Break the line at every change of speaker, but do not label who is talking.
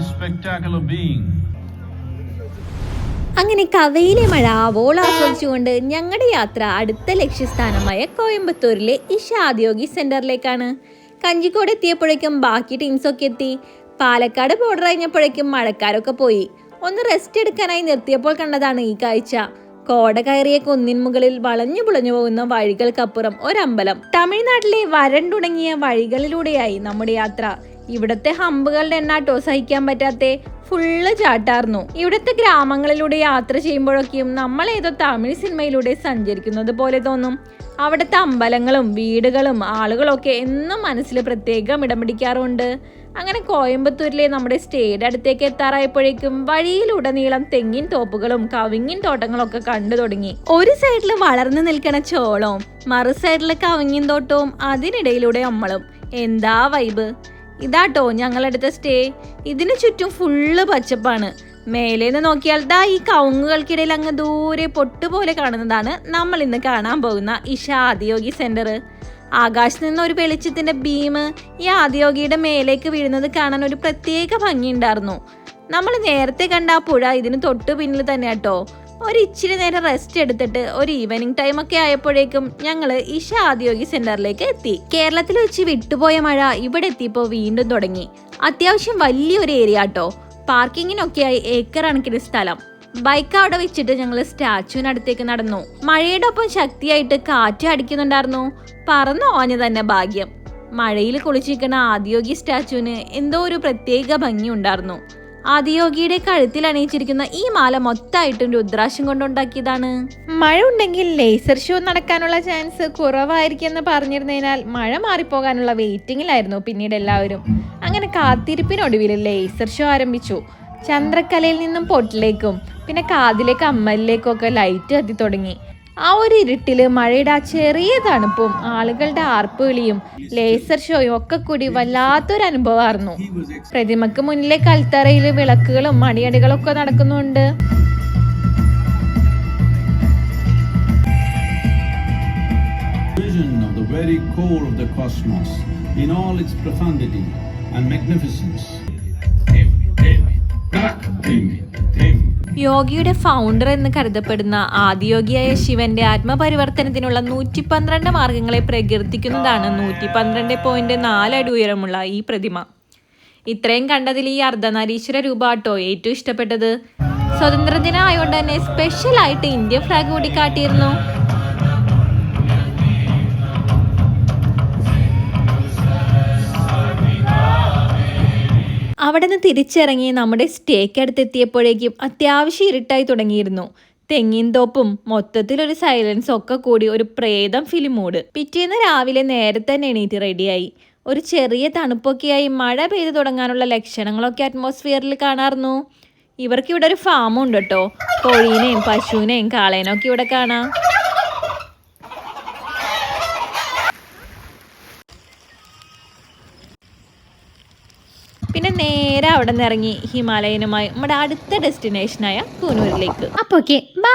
spectacular being.
അങ്ങനെ കവയിലെ മഴ ആസ്വദിച്ചുകൊണ്ട് ഞങ്ങളുടെ യാത്ര അടുത്ത ലക്ഷ്യസ്ഥാനമായ കോയമ്പത്തൂരിലെ ഇഷ ആദ്യോഗി സെന്ററിലേക്കാണ്. കഞ്ചിക്കോട് എത്തിയപ്പോഴേക്കും ബാക്കി ടീംസൊക്കെ എത്തി. പാലക്കാട് ബോർഡർ കഴിഞ്ഞപ്പോഴേക്കും മഴക്കാരൊക്കെ പോയി. ഒന്ന് റെസ്റ്റ് എടുക്കാനായി നിർത്തിയപ്പോൾ കണ്ടതാണ് ഈ കാഴ്ച. കോട കയറിയ കുന്നിൻ മുകളിൽ വളഞ്ഞു പുളഞ്ഞു പോകുന്ന വഴികൾക്കപ്പുറം ഒരമ്പലം. തമിഴ്നാട്ടിലെ വരണ്ടുണങ്ങിയ വഴികളിലൂടെയായി നമ്മുടെ യാത്ര. ഇവിടത്തെ ഹമ്പുകളുടെ എണ്ണ എണ്ണാട്ടോ സഹിക്കാൻ പറ്റാത്തെ ഫുള്ള് ചാട്ടാർന്നു. ഇവിടുത്തെ ഗ്രാമങ്ങളിലൂടെ യാത്ര ചെയ്യുമ്പോഴൊക്കെയും നമ്മൾ ഏതോ തമിഴ് സിനിമയിലൂടെ സഞ്ചരിക്കുന്നത് പോലെ തോന്നും. അവിടുത്തെ അമ്പലങ്ങളും വീടുകളും ആളുകളൊക്കെ എന്നും മനസ്സിൽ പ്രത്യേകം ഇടം പിടിക്കാറുണ്ട്. അങ്ങനെ കോയമ്പത്തൂരിലെ നമ്മുടെ സ്റ്റേയുടെ അടുത്തേക്ക് എത്താറായപ്പോഴേക്കും വഴിയിലുടനീളം തെങ്ങിൻ തോപ്പുകളും കവിങ്ങിൻ തോട്ടങ്ങളൊക്കെ കണ്ടു തുടങ്ങി. ഒരു സൈഡിൽ വളർന്നു നിൽക്കണ ചോളവും മറു സൈഡിലെ കവിങ്ങിൻ തോട്ടവും അതിനിടയിലൂടെ നമ്മളും എന്താ വൈബ് ഇതാട്ടോ ഞങ്ങളെടുത്ത സ്റ്റേ. ഇതിന് ചുറ്റും ഫുള്ള് പച്ചപ്പാണ്. മേലെ നിന്ന് നോക്കിയാൽ ദാ ഈ കവുങ്ങുകൾക്കിടയിൽ അങ്ങ് ദൂരെ പൊട്ടുപോലെ കാണുന്നതാണ് നമ്മൾ ഇന്ന് കാണാൻ പോകുന്ന ഇഷ ആദിയോഗി സെന്റർ ആകാശത്ത് നിന്ന് ഒരു വെളിച്ചത്തിന്റെ ബീം ഈ ആദിയോഗിയുടെ മേലേക്ക് വീഴുന്നത് കാണാൻ ഒരു പ്രത്യേക ഭംഗിയുണ്ടായിരുന്നു. നമ്മൾ നേരത്തെ കണ്ട ആ പുഴ ഇതിന് തൊട്ടു പിന്നിൽ തന്നെ കേട്ടോ ഒരു ഇച്ചിരി നേരം റെസ്റ്റ് എടുത്തിട്ട് ഒരു ഈവനിങ് ടൈം ഒക്കെ ആയപ്പോഴേക്കും ഞങ്ങൾ ഇഷ ആദിയോഗി സെന്ററിലേക്ക് എത്തി. കേരളത്തിൽ വെച്ച് വിട്ടുപോയ മഴ ഇവിടെ എത്തിയപ്പോൾ വീണ്ടും തുടങ്ങി. അത്യാവശ്യം വലിയൊരു ഏരിയ കേട്ടോ പാർക്കിങ്ങിനൊക്കെയായി ഏക്കർ കണക്കിന് സ്ഥലം. ബൈക്ക് അവിടെ വെച്ചിട്ട് ഞങ്ങൾ സ്റ്റാച്ചുവിനടുത്തേക്ക് നടന്നു. മഴയുടെ ഒപ്പം ശക്തിയായിട്ട് കാറ്റ് അടിക്കുന്നുണ്ടായിരുന്നു. പറന്നു ഓഞ്ഞ തന്നെ ഭാഗ്യം. മഴയിൽ കുളിച്ചിരിക്കുന്ന ആദ്യോഗി സ്റ്റാച്ചുവിന് എന്തോ ഒരു പ്രത്യേക ഭംഗി ഉണ്ടായിരുന്നു ആദിയോഗിയുടെ കഴുത്തിൽ അണിയിച്ചിരിക്കുന്ന ഈ മാല മൊത്തമായിട്ടും രുദ്രാക്ഷം കൊണ്ടുണ്ടാക്കിയതാണ്. മഴ ഉണ്ടെങ്കിൽ ലേസർ ഷോ നടക്കാനുള്ള ചാൻസ് കുറവായിരിക്കും എന്ന് പറഞ്ഞിരുന്നതിനാൽ മഴ മാറിപ്പോകാനുള്ള വെയിറ്റിംഗിലായിരുന്നു പിന്നീട് എല്ലാവരും. അങ്ങനെ കാത്തിരിപ്പിനൊടുവിൽ ലേസർ ഷോ ആരംഭിച്ചു. ചന്ദ്രക്കലയിൽ നിന്നും പൊട്ടിലേക്കും പിന്നെ കാതിലേക്ക് അമ്മലിലേക്കും ഒക്കെ ലൈറ്റ് കത്തി തുടങ്ങി. ആ ഒരു ഇരുട്ടിൽ മഴയുടെ ആ ചെറിയ തണുപ്പും ആളുകളുടെ ആർപ്പുവിളിയും ലേസർ ഷോയും ഒക്കെ കൂടി വല്ലാത്തൊരു അനുഭവമായിരുന്നു. പ്രതിമക്ക് മുന്നിലെ കൽത്തറയിൽ വിളക്കുകളും മണിയടികളും ഒക്കെ നടക്കുന്നുണ്ട്.
Vision of the very core of the cosmos in all its profundity and magnificence.
യോഗിയുടെ ഫൗണ്ടർ എന്ന് കരുതപ്പെടുന്ന ആദിയോഗിയായ ശിവന്റെ ആത്മപരിവർത്തനത്തിനുള്ള നൂറ്റി പന്ത്രണ്ട് മാർഗങ്ങളെ പ്രകീർത്തിക്കുന്നതാണ് നൂറ്റി പന്ത്രണ്ട് പോയിന്റ് നാലടി ഉയരമുള്ള ഈ പ്രതിമ. ഇത്രയും കണ്ടതിൽ ഈ അർദ്ധനാരീശ്വര രൂപാട്ടോ ഏറ്റവും ഇഷ്ടപ്പെട്ടത്. സ്വതന്ത്രദിനം ആയതുകൊണ്ട് തന്നെ സ്പെഷ്യലായിട്ട് ഇന്ത്യ ഫ്ലാഗ് കൂടി കാട്ടിയിരുന്നു. അവിടെ നിന്ന് തിരിച്ചിറങ്ങി നമ്മുടെ സ്റ്റേക്ക് അടുത്തെത്തിയപ്പോഴേക്കും അത്യാവശ്യം ഇരുട്ടായി തുടങ്ങിയിരുന്നു. തെങ്ങിൻ തോപ്പും മൊത്തത്തിലൊരു സൈലൻസ് ഒക്കെ കൂടി ഒരു പ്രേതം ഫിലിം മൂഡ് പിറ്റേന്ന് രാവിലെ നേരത്തെ തന്നെ എണീറ്റ് റെഡിയായി ഒരു ചെറിയ തണുപ്പൊക്കെയായി മഴ പെയ്തു തുടങ്ങാനുള്ള ലക്ഷണങ്ങളൊക്കെ അറ്റ്മോസ്ഫിയറിൽ കാണാറുന്നു. ഇവർക്കിവിടെ ഒരു ഫാമുണ്ട് കേട്ടോ കോഴീനെയും പശുവിനെയും കാളേനെയും ഇവിടെ കാണാം. നേരെ അവിടെ നിന്ന് ഇറങ്ങി ഹിമാലയനുമായി നമ്മുടെ അടുത്ത ഡെസ്റ്റിനേഷനായ കൂനൂരിലേക്ക്. അപ്പൊ ഓക്കെ ബൈ